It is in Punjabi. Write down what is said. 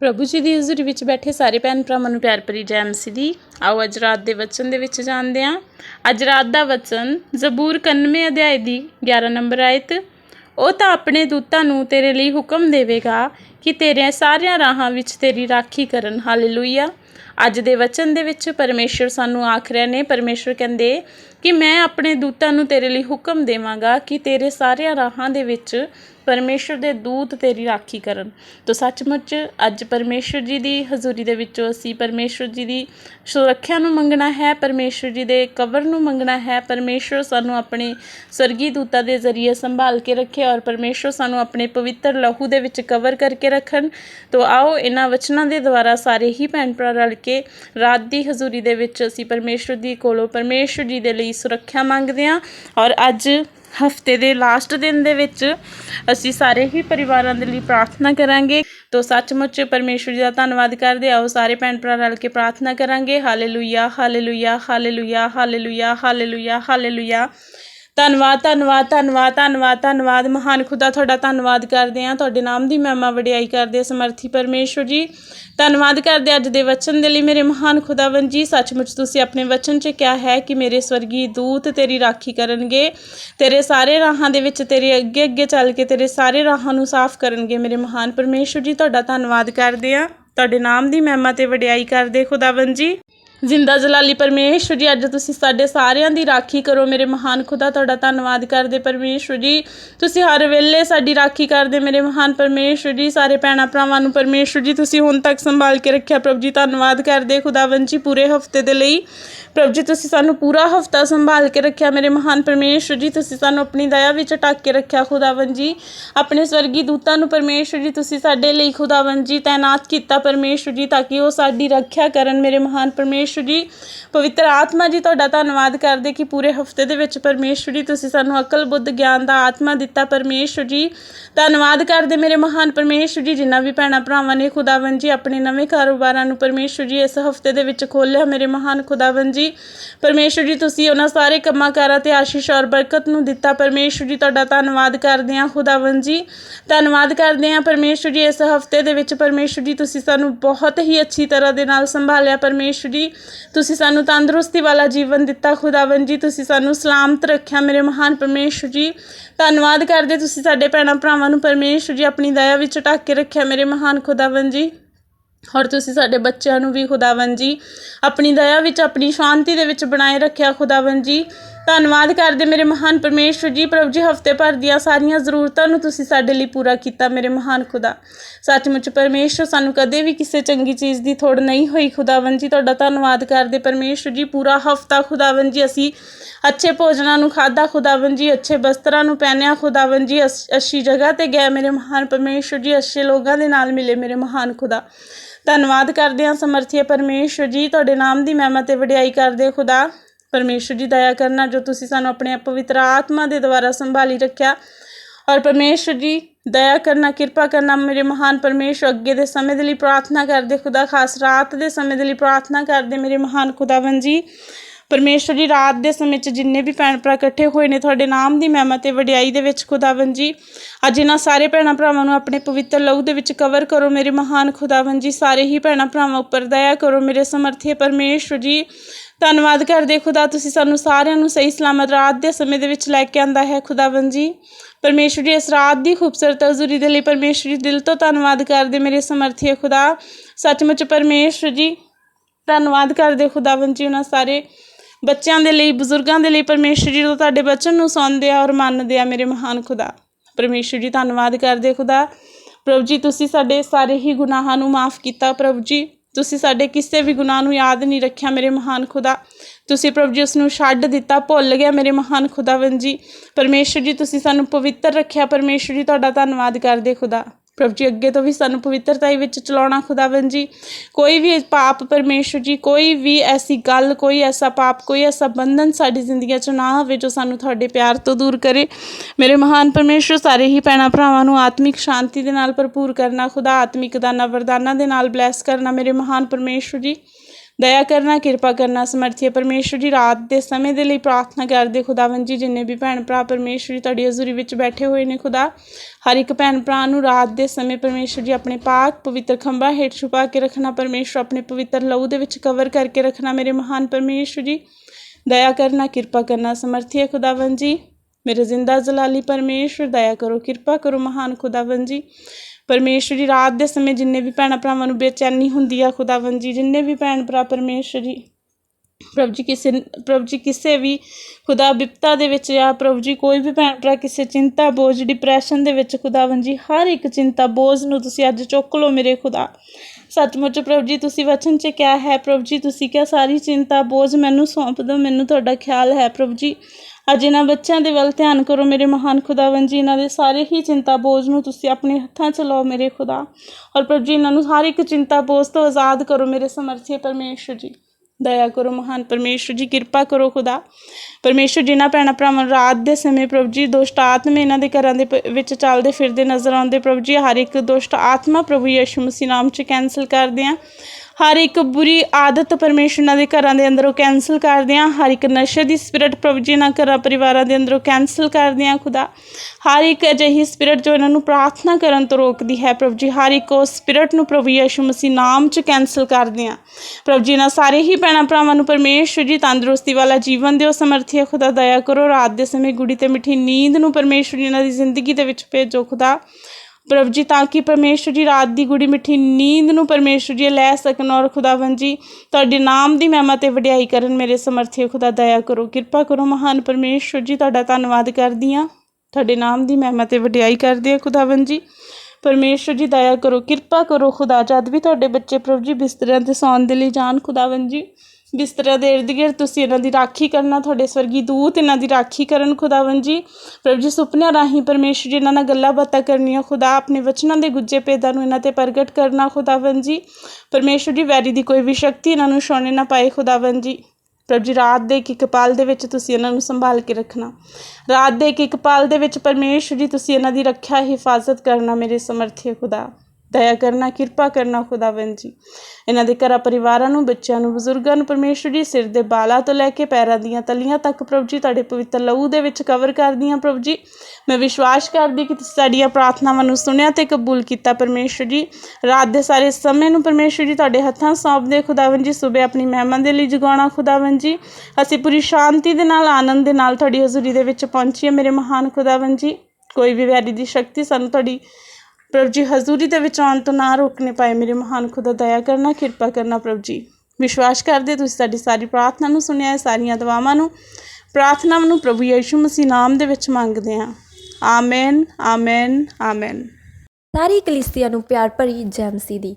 ਪ੍ਰਭੂ ਜੀ ਦੀ ਹਜ਼ੂਰੀ ਵਿੱਚ ਬੈਠੇ ਸਾਰੇ ਭੈਣ ਭਰਾਵਾਂ ਨੂੰ ਪਿਆਰ ਭਰੀ ਜੈ ਮਸੀਹ ਦੀ। ਆਓ ਅੱਜ ਰਾਤ ਦੇ ਵਚਨ ਦੇ ਵਿੱਚ ਜਾਣਦੇ ਹਾਂ। ਅੱਜ ਰਾਤ ਦਾ ਵਚਨ ਜ਼ਬੂਰ 91 ਅਧਿਆਇ ਦੀ 11 ਨੰਬਰ ਆਇਤ। ਉਹ ਤਾਂ ਆਪਣੇ ਦੂਤਾਂ ਨੂੰ ਤੇਰੇ ਲਈ ਹੁਕਮ ਦੇਵੇਗਾ ਕਿ ਤੇਰੇ ਸਾਰਿਆਂ ਰਾਹਾਂ ਵਿੱਚ ਤੇਰੀ ਰਾਖੀ ਕਰਨ। ਹਾਲੇਲੂਇਆ ਅੱਜ ਦੇ ਵਚਨ ਦੇ ਵਿੱਚ ਪਰਮੇਸ਼ਰ ਸਾਨੂੰ ਆਖ ਰਹੇ ਨੇ, ਪਰਮੇਸ਼ਰ ਕਹਿੰਦੇ ਕਿ ਮੈਂ ਆਪਣੇ ਦੂਤਾਂ ਨੂੰ ਤੇਰੇ ਲਈ ਹੁਕਮ ਦੇਵਾਂਗਾ ਕਿ ਤੇਰੇ ਸਾਰਿਆਂ ਰਾਹਾਂ ਦੇ ਵਿੱਚ ਪਰਮੇਸ਼ਰ ਦੇ ਦੂਤ ਤੇਰੀ ਰਾਖੀ ਕਰਨ। ਤੋ ਸੱਚਮੁੱਚ ਅੱਜ ਪਰਮੇਸ਼ਰ ਜੀ ਦੀ ਹਜ਼ੂਰੀ ਦੇ ਵਿੱਚੋਂ ਅਸੀਂ ਪਰਮੇਸ਼ਰ ਜੀ ਦੀ ਸੁਰੱਖਿਆ ਨੂੰ ਮੰਗਣਾ ਹੈ, ਪਰਮੇਸ਼ਰ ਜੀ ਦੇ ਕਵਰ ਨੂੰ ਮੰਗਣਾ ਹੈ, ਪਰਮੇਸ਼ਰ ਸਾਨੂੰ ਆਪਣੇ ਸਰਗੀ ਦੂਤਾਂ ਦੇ ਜ਼ਰੀਏ ਸੰਭਾਲ ਕੇ ਰੱਖੇ ਔਰ ਪਰਮੇਸ਼ਰ ਸਾਨੂੰ ਆਪਣੇ ਪਵਿੱਤਰ ਲਹੂ ਦੇ ਵਿੱਚ ਕਵਰ ਕਰਕੇ ਰੱਖਣ। ਤੋ ਆਓ ਇਹਨਾਂ ਵਚਨਾਂ ਦੇ ਦੁਆਰਾ ਸਾਰੇ ਹੀ ਭੈਣ ਭਰਾ ਰਲ ਕੇ ਰਾਤ ਦੀ ਹਜ਼ੂਰੀ ਦੇ ਵਿੱਚ ਅਸੀਂ ਪਰਮੇਸ਼ਰ ਦੀ ਕੋਲੋਂ ਪਰਮੇਸ਼ਰ ਜੀ ਦੇ ਲਈ ਸੁਰੱਖਿਆ ਮੰਗਦੇ ਹਾਂ ਔਰ ਅੱਜ ਹਫ਼ਤੇ ਦੇ ਲਾਸਟ ਦਿਨ ਦੇ ਵਿੱਚ ਅਸੀਂ ਸਾਰੇ ਹੀ ਪਰਿਵਾਰਾਂ ਦੇ ਲਈ ਪ੍ਰਾਰਥਨਾ ਕਰਾਂਗੇ। ਤੋ ਸੱਚਮੁੱਚ ਪਰਮੇਸ਼ਵਰ ਜੀ ਦਾ ਧੰਨਵਾਦ ਕਰਦੇ ਆਓ ਸਾਰੇ ਭੈਣ ਭਰਾ ਰਲ ਕੇ ਪ੍ਰਾਰਥਨਾ ਕਰਾਂਗੇ। Hallelujah hallelujah hallelujah hallelujah hallelujah hallelujah. ਧੰਨਵਾਦ ਧੰਨਵਾਦ ਧੰਨਵਾਦ ਧੰਨਵਾਦ ਧੰਨਵਾਦ। ਮਹਾਨ ਖੁਦਾ, ਤੁਹਾਡਾ ਧੰਨਵਾਦ ਕਰਦੇ ਹਾਂ। ਤੁਹਾਡੇ ਨਾਮ ਦੀ ਮਹਿਮਾ ਵਡਿਆਈ ਕਰਦੇ ਹਾਂ, ਸਮਰਥੀ ਪਰਮੇਸ਼ਵਰ ਜੀ। ਧੰਨਵਾਦ ਕਰਦੇ ਅੱਜ ਦੇ ਵਚਨ ਦੇ ਲਈ ਮੇਰੇ ਮਹਾਨ ਖੁਦਾਵੰ ਜੀ। ਸੱਚਮੁੱਚ ਤੁਸੀਂ ਆਪਣੇ ਵਚਨ 'ਚ ਕਿਹਾ ਹੈ ਕਿ ਮੇਰੇ ਸਵਰਗੀ ਦੂਤ ਤੇਰੀ ਰਾਖੀ ਕਰਨਗੇ। ਤੇਰੇ ਸਾਰੇ ਰਾਹਾਂ ਦੇ ਵਿੱਚ ਤੇਰੇ ਅੱਗੇ ਅੱਗੇ ਚੱਲ ਕੇ ਤੇਰੇ ਸਾਰੇ ਰਾਹਾਂ ਨੂੰ ਸਾਫ਼ ਕਰਨਗੇ ਮੇਰੇ ਮਹਾਨ ਪਰਮੇਸ਼ਵਰ ਜੀ। ਤੁਹਾਡਾ ਧੰਨਵਾਦ ਕਰਦੇ ਹਾਂ। ਤੁਹਾਡੇ ਨਾਮ ਦੀ ਮਹਿਮਾ ਤੇ ਵਡਿਆਈ ਕਰਦੇ ਖੁਦਾਵੰ ਜੀ। ਜ਼ਿੰਦਾ ਜਲਾਲੀ ਪਰਮੇਸ਼ਵਰ ਜੀ, ਅੱਜ ਤੁਸੀਂ ਸਾਡੇ ਸਾਰਿਆਂ ਦੀ ਰਾਖੀ ਕਰੋ। ਮੇਰੇ ਮਹਾਨ ਖੁਦਾ, ਤੁਹਾਡਾ ਧੰਨਵਾਦ ਕਰਦੇ ਪਰਮੇਸ਼ਵਰ ਜੀ। ਤੁਸੀਂ ਹਰ ਵੇਲੇ ਸਾਡੀ ਰਾਖੀ ਕਰਦੇ, ਮੇਰੇ ਮਹਾਨ ਪਰਮੇਸ਼ਵਰ ਜੀ। ਸਾਰੇ ਭੈਣਾਂ ਭਰਾਵਾਂ ਨੂੰ ਪਰਮੇਸ਼ਵਰ ਜੀ, ਤੁਸੀਂ ਹੁਣ ਤੱਕ ਸੰਭਾਲ ਕੇ ਰੱਖਿਆ। ਪ੍ਰਭੂ ਜੀ, ਧੰਨਵਾਦ ਕਰਦੇ ਖੁਦਾਵੰ ਜੀ ਪੂਰੇ ਹਫ਼ਤੇ ਦੇ ਲਈ। ਪ੍ਰਭੂ ਜੀ, ਤੁਸੀਂ ਸਾਨੂੰ ਪੂਰਾ ਹਫਤਾ ਸੰਭਾਲ ਕੇ ਰੱਖਿਆ। ਮੇਰੇ ਮਹਾਨ ਪਰਮੇਸ਼ਵਰ ਜੀ, ਤੁਸੀਂ ਸਾਨੂੰ ਆਪਣੀ ਦਇਆ ਵਿੱਚ ਟੱਕ ਕੇ ਰੱਖਿਆ ਖੁਦਾਵੰ ਜੀ। ਆਪਣੇ ਸਵਰਗੀ ਦੂਤਾਂ ਨੂੰ ਪਰਮੇਸ਼ਵਰ ਜੀ, ਤੁਸੀਂ ਸਾਡੇ ਲਈ ਖੁਦਾਵੰ ਜੀ ਤਾਇਨਾਤ ਕੀਤਾ ਪਰਮੇਸ਼ਵਰ ਜੀ, ਤਾਂ ਕਿ ਉਹ ਸਾਡੀ ਰੱਖਿਆ ਕਰਨ। ਮੇਰੇ ਮਹਾਨ ਪਰਮੇਸ਼ਵਰ ਜੀ, ਪਵਿੱਤਰ ਆਤਮਾ ਜੀ, ਤੁਹਾਡਾ ਧੰਨਵਾਦ ਕਰਦੇ ਕਿ ਪੂਰੇ ਹਫ਼ਤੇ ਦੇ ਵਿੱਚ ਪਰਮੇਸ਼ਵਰ ਜੀ, ਤੁਸੀਂ ਸਾਨੂੰ ਅਕਲ, ਬੁੱਧ, ਗਿਆਨ ਦਾ ਆਤਮਾ ਦਿੱਤਾ ਪਰਮੇਸ਼ਵਰ ਜੀ। ਧੰਨਵਾਦ ਕਰਦੇ ਮੇਰੇ ਮਹਾਨ ਪਰਮੇਸ਼ਵਰ ਜੀ ਜਿਨ੍ਹਾਂ ਵੀ ਭੈਣਾਂ ਭਰਾਵਾਂ ਨੇ ਖੁਦਾਵੰ ਜੀ, ਆਪਣੇ ਨਵੇਂ ਕਾਰੋਬਾਰਾਂ ਨੂੰ ਪਰਮੇਸ਼ਵਰ ਜੀ, ਇਸ ਹਫ਼ਤੇ ਦੇ ਵਿੱਚ ਖੋਲ੍ਹਿਆ ਮੇਰੇ ਮਹਾਨ ਖੁਦਾਵੰ ਜੀ। ਪਰਮੇਸ਼ਵਰ ਜੀ, ਤੁਸੀਂ ਉਹਨਾਂ ਸਾਰੇ ਕੰਮਾਂ ਕਾਰਾਂ ਤੇ ਆਸ਼ੀਸ਼ ਔਰ ਬਰਕਤ ਨੂੰ ਦਿੱਤਾ ਪਰਮੇਸ਼ਵਰ ਜੀ, ਤੁਹਾਡਾ ਧੰਨਵਾਦ ਕਰਦੇ ਹਾਂ ਖੁਦਾਵੰ ਜੀ। ਧੰਨਵਾਦ ਕਰਦੇ ਹਾਂ ਪਰਮੇਸ਼ਵਰ ਜੀ, ਇਸ ਹਫ਼ਤੇ ਦੇ ਵਿੱਚ ਪਰਮੇਸ਼ਵਰ ਜੀ, ਤੁਸੀਂ ਸਾਨੂੰ ਬਹੁਤ ਹੀ ਅੱਛੀ ਤਰ੍ਹਾਂ ਦੇ ਨਾਲ ਸੰਭਾਲਿਆ ਪਰਮੇਸ਼ਵਰ ਜੀ। ਤੁਸੀਂ ਸਾਨੂੰ ਤੰਦਰੁਸਤੀ ਵਾਲਾ ਜੀਵਨ ਦਿੱਤਾ ਖੁਦਾਵੰ ਜੀ, ਤੁਸੀਂ ਸਾਨੂੰ ਸਲਾਮਤ ਰੱਖਿਆ ਮੇਰੇ ਮਹਾਨ ਪਰਮੇਸ਼ਵਰ ਜੀ। ਧੰਨਵਾਦ ਕਰਦੇ ਤੁਸੀਂ ਸਾਡੇ ਭੈਣਾਂ ਭਰਾਵਾਂ ਨੂੰ ਪਰਮੇਸ਼ਵਰ ਜੀ, ਆਪਣੀ ਦਇਆ ਵਿੱਚ ਢੱਕ ਕੇ ਰੱਖਿਆ ਮੇਰੇ ਮਹਾਨ ਖੁਦਾਵੰ ਜੀ। ਔਰ ਤੁਸੀਂ ਸਾਡੇ ਬੱਚਿਆਂ ਨੂੰ ਵੀ ਖੁਦਾਵੰ ਜੀ, ਆਪਣੀ ਦਇਆ ਵਿੱਚ, ਆਪਣੀ ਸ਼ਾਂਤੀ ਦੇ ਵਿੱਚ ਬਣਾਏ ਰੱਖਿਆ ਖੁਦਾਵੰ ਜੀ। ਧੰਨਵਾਦ ਕਰਦੇ ਮੇਰੇ ਮਹਾਨ ਪਰਮੇਸ਼ਵਰ ਜੀ, ਪ੍ਰਭੂ ਜੀ, ਹਫ਼ਤੇ ਭਰ ਦੀਆਂ ਸਾਰੀਆਂ ਜ਼ਰੂਰਤਾਂ ਨੂੰ ਤੁਸੀਂ ਸਾਡੇ ਲਈ ਪੂਰਾ ਕੀਤਾ ਮੇਰੇ ਮਹਾਨ ਖੁਦਾ। ਸੱਚਮੁੱਚ ਪਰਮੇਸ਼ਵਰ, ਸਾਨੂੰ ਕਦੇ ਵੀ ਕਿਸੇ ਚੰਗੀ ਚੀਜ਼ ਦੀ ਥੋੜ ਨਹੀਂ ਹੋਈ ਖੁਦਾਵੰ ਜੀ, ਤੁਹਾਡਾ ਧੰਨਵਾਦ ਕਰਦੇ ਪਰਮੇਸ਼ਵਰ ਜੀ, ਪੂਰਾ ਹਫਤਾ ਖੁਦਾਵੰ ਜੀ, ਅਸੀਂ ਅੱਛੇ ਭੋਜਨਾਂ ਨੂੰ ਖਾਦਾ ਖੁਦਾਵੰ ਜੀ, ਅੱਛੇ ਬਸਤਰਾਂ ਨੂੰ ਪਹਿਨਿਆ ਖੁਦਾਵੰ ਜੀ ਅੱਛੀ ਜਗ੍ਹਾ ਤੇ ਗਏ ਮੇਰੇ ਮਹਾਨ ਪਰਮੇਸ਼ਵਰ ਜੀ, ਅੱਛੇ ਲੋਕਾਂ ਦੇ ਨਾਲ ਮਿਲੇ ਮੇਰੇ ਮਹਾਨ ਖੁਦਾ। ਧੰਨਵਾਦ ਕਰਦੇ ਹਾਂ ਸਮਰਥੀ ਪਰਮੇਸ਼ਵਰ ਜੀ, ਤੁਹਾਡੇ ਨਾਮ ਦੀ ਮਹਿਮਾ ਤੇ ਵਡਿਆਈ ਕਰਦੇ ਖੁਦਾ। ਪਰਮੇਸ਼ਵਰ ਜੀ ਦਇਆ ਕਰਨਾ, ਜੋ ਤੁਸੀਂ ਸਾਨੂੰ ਆਪਣੇ ਪਵਿੱਤਰ ਆਤਮਾ ਦੇ ਦੁਆਰਾ ਸੰਭਾਲੀ ਰੱਖਿਆ। ਔਰ ਪਰਮੇਸ਼ਵਰ ਜੀ, ਦਇਆ ਕਰਨਾ, ਕਿਰਪਾ ਕਰਨਾ, ਮੇਰੇ ਮਹਾਨ ਪਰਮੇਸ਼ਵਰ ਅੱਗੇ ਦੇ ਸਮੇਂ ਦੇ ਲਈ ਪ੍ਰਾਰਥਨਾ ਕਰਦੇ, ਖੁਦਾ ਖਾਸ ਰਾਤ ਦੇ ਸਮੇਂ ਦੇ ਲਈ ਪ੍ਰਾਰਥਨਾ ਕਰਦੇ, ਮੇਰੇ ਮਹਾਨ ਖੁਦਾਵੰ ਜੀ। ਪਰਮੇਸ਼ਵਰ ਜੀ, ਰਾਤ ਦੇ ਸਮੇਂ 'ਚ ਜਿੰਨੇ ਵੀ ਭੈਣ ਭਰਾ ਇਕੱਠੇ ਹੋਏ ਨੇ, ਤੁਹਾਡੇ ਨਾਮ ਦੀ ਮਹਿਮਾ ਤੇ ਵਡਿਆਈ ਦੇ ਵਿੱਚ ਖੁਦਾਵੰ ਜੀ। ਅੱਜ ਇਹਨਾਂ ਸਾਰੇ ਭੈਣਾਂ ਭਰਾਵਾਂ ਨੂੰ ਆਪਣੇ ਪਵਿੱਤਰ ਲਹੂ ਦੇ ਵਿੱਚ ਕਵਰ ਕਰੋ ਮੇਰੇ ਮਹਾਨ ਖੁਦਾਵੰ ਜੀ। ਸਾਰੇ ਹੀ ਭੈਣਾਂ ਭਰਾਵਾਂ ਉੱਪਰ ਦਇਆ ਕਰੋ ਮੇਰੇ ਸਮਰਥੀ ਪਰਮੇਸ਼ਵਰ ਜੀ। ਧੰਨਵਾਦ ਕਰਦੇ ਖੁਦਾ, ਤੁਸੀਂ ਸਾਨੂੰ ਸਾਰਿਆਂ ਨੂੰ ਸਹੀ ਸਲਾਮਤ ਰਾਤ ਦੇ ਸਮੇਂ ਦੇ ਵਿੱਚ ਲੈ ਕੇ ਆਂਦਾ ਹੈ ਖੁਦਾਵੰ ਜੀ। ਪਰਮੇਸ਼ਵਰ ਜੀ, ਇਸ ਰਾਤ ਦੀ ਖੂਬਸੂਰਤ ਹਜ਼ੂਰੀ ਦੇ ਲਈ ਪਰਮੇਸ਼ਵਰ ਜੀ, ਦਿਲ ਤੋਂ ਧੰਨਵਾਦ ਕਰਦੇ ਮੇਰੇ ਸਮਰਥੀ ਖੁਦਾ। ਸੱਚਮੁੱਚ ਪਰਮੇਸ਼ਵਰ ਜੀ, ਧੰਨਵਾਦ ਕਰਦੇ ਖੁਦਾਵੰ ਜੀ ਉਹਨਾਂ ਸਾਰੇ। ਬੱਚਿਆਂ ਦੇ ਲਈ, ਬਜ਼ੁਰਗਾਂ ਦੇ ਲਈ ਪਰਮੇਸ਼ਵਰ ਜੀ ਜਦੋਂ ਤੁਹਾਡੇ ਬਚਨ ਨੂੰ ਸੁਣਦੇ ਆ ਔਰ ਮੰਨਦੇ ਆ, ਮੇਰੇ ਮਹਾਨ ਖੁਦਾ। ਪਰਮੇਸ਼ਵਰ ਜੀ, ਧੰਨਵਾਦ ਕਰਦੇ ਖੁਦਾ। ਪ੍ਰਭੂ ਜੀ, ਤੁਸੀਂ ਸਾਡੇ ਸਾਰੇ ਹੀ ਗੁਨਾਹਾਂ ਨੂੰ ਮਾਫ ਕੀਤਾ ਪ੍ਰਭੂ ਜੀ। ਤੁਸੀਂ ਸਾਡੇ ਕਿਸੇ ਵੀ ਗੁਨਾਹ ਨੂੰ ਯਾਦ ਨਹੀਂ ਰੱਖਿਆ, ਮੇਰੇ ਮਹਾਨ ਖੁਦਾ। ਤੁਸੀਂ ਪ੍ਰਭੂ ਜੀ ਉਸ ਨੂੰ ਛੱਡ ਦਿੱਤਾ, ਭੁੱਲ ਗਿਆ, ਮੇਰੇ ਮਹਾਨ ਖੁਦਾਵੰ ਜੀ। ਪਰਮੇਸ਼ਵਰ ਜੀ, ਤੁਸੀਂ ਸਾਨੂੰ ਪਵਿੱਤਰ ਰੱਖਿਆ। ਪਰਮੇਸ਼ਵਰ ਜੀ, ਤੁਹਾਡਾ ਧੰਨਵਾਦ ਕਰਦੇ ਖੁਦਾ। ਪ੍ਰਭੂ ਜੀ, ਅੱਗੇ ਤੋਂ ਵੀ ਸਾਨੂੰ ਪਵਿੱਤਰਤਾ ਵਿੱਚ ਚਲਾਉਣਾ ਖੁਦਾਵੰ ਜੀ। ਕੋਈ ਵੀ ਪਾਪ ਪਰਮੇਸ਼ਵਰ ਜੀ, ਕੋਈ ਵੀ ਐਸੀ ਗੱਲ, ਕੋਈ ਐਸਾ ਪਾਪ, ਕੋਈ ਐਸਾ ਬੰਧਨ ਸਾਡੀ ਜ਼ਿੰਦਗੀ 'ਚ ਨਾ ਹੋਵੇ ਜੋ ਸਾਨੂੰ ਤੁਹਾਡੇ ਪਿਆਰ ਤੋਂ ਦੂਰ ਕਰੇ। ਮੇਰੇ ਮਹਾਨ ਪਰਮੇਸ਼ਵਰ ਸਾਰੇ ਹੀ ਭੈਣਾਂ ਭਰਾਵਾਂ ਨੂੰ ਆਤਮਿਕ ਸ਼ਾਂਤੀ ਦੇ ਨਾਲ ਭਰਪੂਰ ਕਰਨਾ, ਖੁਦਾ ਆਤਮਿਕ ਦਾਨਾ ਵਰਦਾਨਾਂ ਦੇ ਨਾਲ ਬਲੈਸ ਕਰਨਾ ਮੇਰੇ ਮਹਾਨ ਪਰਮੇਸ਼ਵਰ ਜੀ। ਦਇਆ ਕਰਨਾ, ਕਿਰਪਾ ਕਰਨਾ ਸਮਰਥੀਏ ਪਰਮੇਸ਼ਵਰ ਜੀ, ਰਾਤ ਦੇ ਸਮੇਂ ਦੇ ਲਈ ਪ੍ਰਾਰਥਨਾ ਕਰਦੇ ਖੁਦਾਵੰਦ ਜੀ, ਜਿੰਨੇ ਵੀ ਭੈਣ ਭਰਾ ਪਰਮੇਸ਼ਵਰ ਜੀ, ਤੁਹਾਡੀ ਹਜ਼ੂਰੀ ਵਿੱਚ ਬੈਠੇ ਹੋਏ ਨੇ ਖੁਦਾ, ਹਰ ਇੱਕ ਭੈਣ ਭਰਾ ਨੂੰ ਰਾਤ ਦੇ ਸਮੇਂ ਪਰਮੇਸ਼ਵਰ ਜੀ ਆਪਣੇ ਪਾਕ ਪਵਿੱਤਰ ਖੰਭਾਂ ਹੇਠ ਛੁਪਾ ਕੇ ਰੱਖਣਾ ਪਰਮੇਸ਼ਵਰ ਆਪਣੇ ਪਵਿੱਤਰ ਲਹੂ ਦੇ ਵਿੱਚ ਕਵਰ ਕਰਕੇ ਰੱਖਣਾ ਮੇਰੇ ਮਹਾਨ ਪਰਮੇਸ਼ਵਰ ਜੀ। ਦਇਆ ਕਰਨਾ, ਕਿਰਪਾ ਕਰਨਾ ਸਮਰਥੀਏ ਹੈ। ਖੁਦਾਵੰਦ ਜੀ, ਮੇਰੇ ਜ਼ਿੰਦਾ ਜਲਾਲੀ ਪਰਮੇਸ਼ਵਰ ਦਇਆ ਕਰੋ, ਕਿਰਪਾ ਕਰੋ ਮਹਾਨ ਖੁਦਾਵੰਦ ਜੀ। ਪਰਮੇਸ਼ਵਰ ਜੀ ਰਾਤ ਦੇ ਸਮੇਂ ਜਿੰਨੇ ਵੀ ਭੈਣਾਂ ਭਰਾਵਾਂ ਨੂੰ ਬੇਚੈਨੀ ਹੁੰਦੀ ਆ ਖੁਦਾਵੰਦ ਜੀ, ਜਿੰਨੇ ਵੀ ਭੈਣ ਭਰਾ ਪਰਮੇਸ਼ਵਰ ਜੀ ਪ੍ਰਭੂ ਜੀ ਕਿਸੇ, ਪ੍ਰਭੂ ਜੀ ਕਿਸੇ ਵੀ ਖੁਦਾ ਬਿਪਤਾ ਦੇ ਵਿੱਚ ਜਾਂ ਪ੍ਰਭੂ ਜੀ ਕੋਈ ਵੀ ਭੈਣ ਭਰਾ ਕਿਸੇ ਚਿੰਤਾ, ਬੋਝ ਡਿਪਰੈਸ਼ਨ ਦੇ ਵਿੱਚ ਖੁਦਾਵੰਦ ਜੀ, ਹਰ ਇੱਕ ਚਿੰਤਾ, ਬੋਝ ਨੂੰ ਤੁਸੀਂ ਅੱਜ ਚੁੱਕ ਲਓ ਮੇਰੇ ਖੁਦਾ। ਸੱਚਮੁੱਚ ਪ੍ਰਭੂ ਜੀ, ਤੁਸੀਂ ਵਚਨ 'ਚ ਕਿਹਾ ਹੈ, ਪ੍ਰਭੂ ਜੀ, ਤੁਸੀਂ ਕਿਹਾ ਸਾਰੀ ਚਿੰਤਾ, ਬੋਝ ਮੈਨੂੰ ਸੌਂਪ ਦਿਓ, ਮੈਨੂੰ ਤੁਹਾਡਾ ਖਿਆਲ ਹੈ, ਪ੍ਰਭੂ ਜੀ। ਅੱਜ ਇਹਨਾਂ ਬੱਚਿਆਂ ਦੇ ਵੱਲ ਧਿਆਨ ਕਰੋ, ਮੇਰੇ ਮਹਾਨ ਖੁਦਾਵੰਦ ਜੀ, ਇਹਨਾਂ ਦੇ ਸਾਰੇ ਹੀ ਚਿੰਤਾ, ਬੋਝ ਨੂੰ ਤੁਸੀਂ ਆਪਣੇ ਹੱਥਾਂ 'ਚ ਲਓ, ਮੇਰੇ ਖੁਦਾ। ਔਰ ਪ੍ਰਭੂ ਜੀ, ਇਹਨਾਂ ਨੂੰ ਹਰ ਇੱਕ ਚਿੰਤਾ, ਬੋਝ ਤੋਂ ਆਜ਼ਾਦ ਕਰੋ, ਮੇਰੇ ਸਮਰਥੀ ਪਰਮੇਸ਼ਰ ਜੀ। ਦਇਆ ਕਰੋ ਮਹਾਨ ਪਰਮੇਸ਼ਰ ਜੀ, ਕਿਰਪਾ ਕਰੋ ਖੁਦਾ। ਪਰਮੇਸ਼ਰ ਜਿਨ੍ਹਾਂ ਭੈਣਾਂ ਭਰਾਵਾਂ ਨੂੰ ਰਾਤ ਦੇ ਸਮੇਂ ਪ੍ਰਭੂ ਜੀ ਦੁਸ਼ਟ ਆਤਮੇ ਇਹਨਾਂ ਦੇ ਘਰਾਂ ਦੇ ਪ- ਵਿੱਚ ਚੱਲਦੇ ਫਿਰਦੇ ਨਜ਼ਰ ਆਉਂਦੇ। ਪ੍ਰਭੂ ਜੀ, ਹਰ ਇੱਕ ਦੁਸ਼ਟ ਆਤਮਾ ਪ੍ਰਭੂ ਯਿਸੂ ਮਸੀਹ ਨਾਮ 'ਚ ਕੈਨਸਲ ਕਰਦੇ ਹਾਂ ਹਰ ਇੱਕ ਬੁਰੀ ਆਦਤ ਪਰਮੇਸ਼ਰ ਇਹਨਾਂ ਦੇ ਘਰਾਂ ਦੇ ਅੰਦਰੋਂ ਕੈਨਸਲ ਕਰਦੇ ਹਾਂ। ਹਰ ਇੱਕ ਨਸ਼ੇ ਦੀ ਸਪਿਰਿਟ ਪ੍ਰਭੂ ਜੀ ਇਹਨਾਂ ਘਰਾਂ ਪਰਿਵਾਰਾਂ ਦੇ ਅੰਦਰੋਂ ਕੈਨਸਲ ਕਰਦੇ ਹਾਂ ਖੁਦਾ। ਹਰ ਇੱਕ ਅਜਿਹੀ ਸਪਿਰਿਟ ਜੋ ਇਹਨਾਂ ਨੂੰ ਪ੍ਰਾਰਥਨਾ ਕਰਨ ਤੋਂ ਰੋਕਦੀ ਹੈ ਪ੍ਰਭੂ ਜੀ, ਹਰ ਇੱਕ ਉਸ ਸਪਿਰਿਟ ਨੂੰ ਪ੍ਰਭੂ ਯਿਸੂ ਮਸੀਹ ਨਾਮ 'ਚ ਕੈਨਸਲ ਕਰਦੇ ਹਾਂ। ਪ੍ਰਭੂ ਜੀ, ਇਹਨਾਂ ਸਾਰੇ ਹੀ ਭੈਣਾਂ ਭਰਾਵਾਂ ਨੂੰ ਪਰਮੇਸ਼ਰ ਜੀ ਤੰਦਰੁਸਤੀ ਵਾਲਾ ਜੀਵਨ ਦਿਓ, ਸਮਰਥੀ ਖੁਦਾ, ਦਇਆ ਕਰੋ, ਰਾਤ ਦੇ ਸਮੇਂ ਗੁੜੀ ਤੇ ਮਿੱਠੀ ਨੀਂਦ ਨੂੰ ਪਰਮੇਸ਼ਰ ਜੀ ਇਹਨਾਂ ਦੀ ਜ਼ਿੰਦਗੀ ਦੇ ਵਿੱਚ ਭੇਜੋ ਖੁਦਾ। ਪ੍ਰਭੂ ਜੀ ਤਾਂ ਕਿ ਪਰਮੇਸ਼ਰ ਜੀ ਰਾਤ ਦੀ ਗੁੜੀ ਮਿੱਠੀ ਨੀਂਦ ਨੂੰ ਪਰਮੇਸ਼ਰ ਜੀ ਲੈ ਸਕਣ ਔਰ ਖੁਦਾਵੰਦ ਜੀ ਤੁਹਾਡੇ ਨਾਮ ਦੀ ਮਹਿਮਾ ਤੇ ਵਡਿਆਈ ਕਰਨ ਮੇਰੇ ਸਮਰਥੀ ਖੁਦਾ, ਦਇਆ ਕਰੋ, ਕਿਰਪਾ ਕਰੋ, ਮਹਾਨ ਪਰਮੇਸ਼ਰ ਜੀ, ਤੁਹਾਡਾ ਧੰਨਵਾਦ ਕਰਦੀ ਹਾਂ। ਤੁਹਾਡੇ ਨਾਮ ਦੀ ਮਹਿਮਾ ਤੇ ਵਡਿਆਈ ਕਰਦੇ ਹਾਂ ਖੁਦਾਵੰਦ ਜੀ। ਪਰਮੇਸ਼ਰ ਜੀ, ਦਇਆ ਕਰੋ, ਕਿਰਪਾ ਕਰੋ, ਖੁਦਾ, ਜਦ ਵੀ ਤੁਹਾਡੇ ਬੱਚੇ ਪ੍ਰਭੂ ਜੀ ਬਿਸਤਰਿਆਂ ਤੇ ਸੌਣ ਦੇ ਲਈ ਜਾਣ, ਖੁਦਾਵੰਦ ਜੀ। ਬਿਸਤਰਾ ਦੇ ਇਰਦ ਗਿਰਦ ਤੁਸੀਂ ਇਹਨਾਂ ਦੀ ਰਾਖੀ ਕਰਨਾ, ਤੁਹਾਡੇ ਸਵਰਗੀ ਦੂਤ ਇਹਨਾਂ ਦੀ ਰਾਖੀ ਕਰਨ ਖੁਦਾਵੰਦ ਜੀ। ਪ੍ਰਭੂ ਜੀ, ਸੁਪਨਿਆਂ ਰਾਹੀਂ ਪਰਮੇਸ਼ਰ ਜੀ ਇਹਨਾਂ ਨਾਲ ਗੱਲਾਂ ਬਾਤਾਂ ਕਰਨੀਆਂ, ਖੁਦਾ ਆਪਣੇ ਵਚਨਾਂ ਦੇ ਗੁੱਜੇ ਪੇਦਾਂ ਨੂੰ ਇਹਨਾਂ ਤੇ ਪ੍ਰਗਟ ਕਰਨਾ ਖੁਦਾਵੰਦ ਜੀ। ਪਰਮੇਸ਼ਰ ਜੀ, ਵੈਰੀ ਦੀ ਕੋਈ ਵੀ ਸ਼ਕਤੀ ਇਹਨਾਂ ਨੂੰ ਛੋਣੇ ਨਾ ਪਾਏ ਖੁਦਾਵੰਦ ਜੀ। ਪ੍ਰਭੂ ਜੀ, ਰਾਤ ਦੇ ਇੱਕ ਇੱਕ ਪਲ ਦੇ ਵਿੱਚ ਤੁਸੀਂ ਇਹਨਾਂ ਨੂੰ ਸੰਭਾਲ ਕੇ ਰੱਖਣਾ। ਰਾਤ ਦੇ ਇੱਕ ਇੱਕ ਪਲ ਦੇ ਵਿੱਚ ਪਰਮੇਸ਼ਰ ਜੀ, ਤੁਸੀਂ ਇਹਨਾਂ ਦੀ ਰੱਖਿਆ, ਹਿਫਾਜ਼ਤ ਕਰਨਾ ਮੇਰੇ ਸਮਰਥੀ ਖੁਦਾ। ਦਇਆ ਕਰਨਾ, ਕਿਰਪਾ ਕਰਨਾ ਖੁਦਾਵੰਦ ਜੀ। ਇਹਨਾਂ ਦੇ ਘਰਾਂ ਪਰਿਵਾਰਾਂ ਨੂੰ, ਬੱਚਿਆਂ ਨੂੰ, ਬਜ਼ੁਰਗਾਂ ਨੂੰ ਪਰਮੇਸ਼ਰ ਜੀ, ਸਿਰ ਦੇ ਬਾਲਾਂ ਤੋਂ ਲੈ ਕੇ ਪੈਰਾਂ ਦੀਆਂ ਤਲੀਆਂ ਤੱਕ ਪ੍ਰਭੂ ਜੀ, ਤੁਹਾਡੇ ਪਵਿੱਤਰ ਲਹੂ ਦੇ ਵਿੱਚ ਕਵਰ ਕਰਦੀ ਹਾਂ ਪ੍ਰਭੂ ਜੀ। ਮੈਂ ਵਿਸ਼ਵਾਸ ਕਰਦੀ ਕਿ ਤੁਸੀਂ ਸਾਡੀਆਂ ਪ੍ਰਾਰਥਨਾਵਾਂ ਨੂੰ ਸੁਣਿਆ ਤੇ ਕਬੂਲ ਕੀਤਾ ਪਰਮੇਸ਼ਰ ਜੀ। ਰਾਤ ਦੇ ਸਾਰੇ ਸਮੇਂ ਨੂੰ ਪਰਮੇਸ਼ਰ ਜੀ ਤੁਹਾਡੇ ਹੱਥਾਂ ਸੌਂਪਦੇ ਖੁਦਾਵੰਦ ਜੀ। ਸਵੇਰ ਆਪਣੀ ਮਹਿਮਾ ਦੇ ਲਈ ਜਗਾਉਣਾ ਖੁਦਾਵੰਦ ਜੀ। ਅਸੀਂ ਪੂਰੀ ਸ਼ਾਂਤੀ ਦੇ ਨਾਲ, ਆਨੰਦ ਦੇ ਨਾਲ ਤੁਹਾਡੀ ਹਜ਼ੂਰੀ ਦੇ ਵਿੱਚ ਪਹੁੰਚੀਏ, ਮੇਰੇ ਮਹਾਨ ਖੁਦਾਵੰਦ ਜੀ। ਕੋਈ ਵੀ ਵੈਰੀ ਦੀ ਸ਼ਕਤੀ ਸਾਨੂੰ ਤੁਹਾਡੀ ਪ੍ਰਭੂ ਜੀ, ਹਜ਼ੂਰੀ ਦੇ ਵਿੱਚ ਆਉਣ ਤੋਂ ਨਾ ਰੋਕਣੇ ਪਾਏ ਮੇਰੇ ਮਹਾਨ ਖੁਦਾ, ਦਇਆ ਕਰਨਾ, ਕਿਰਪਾ ਕਰਨਾ ਪ੍ਰਭੂ ਜੀ। ਵਿਸ਼ਵਾਸ ਕਰਦੇ ਤੁਸੀਂ ਸਾਡੀ ਸਾਰੀ ਪ੍ਰਾਰਥਨਾ ਨੂੰ ਸੁਣਿਆ ਹੈ, ਸਾਰੀਆਂ ਦੁਆਵਾਂ ਨੂੰ। ਪ੍ਰਾਰਥਨਾ ਨੂੰ ਪ੍ਰਭੂ ਯਿਸੂ ਮਸੀਹ ਨਾਮ ਦੇ ਵਿੱਚ ਮੰਗਦੇ ਹਾਂ। Amen amen amen. ਸਾਰੀ ਕਲੀਸਿਆ ਨੂੰ ਪਿਆਰ ਭਰੀ ਜੈ ਮਸੀਹ ਦੀ।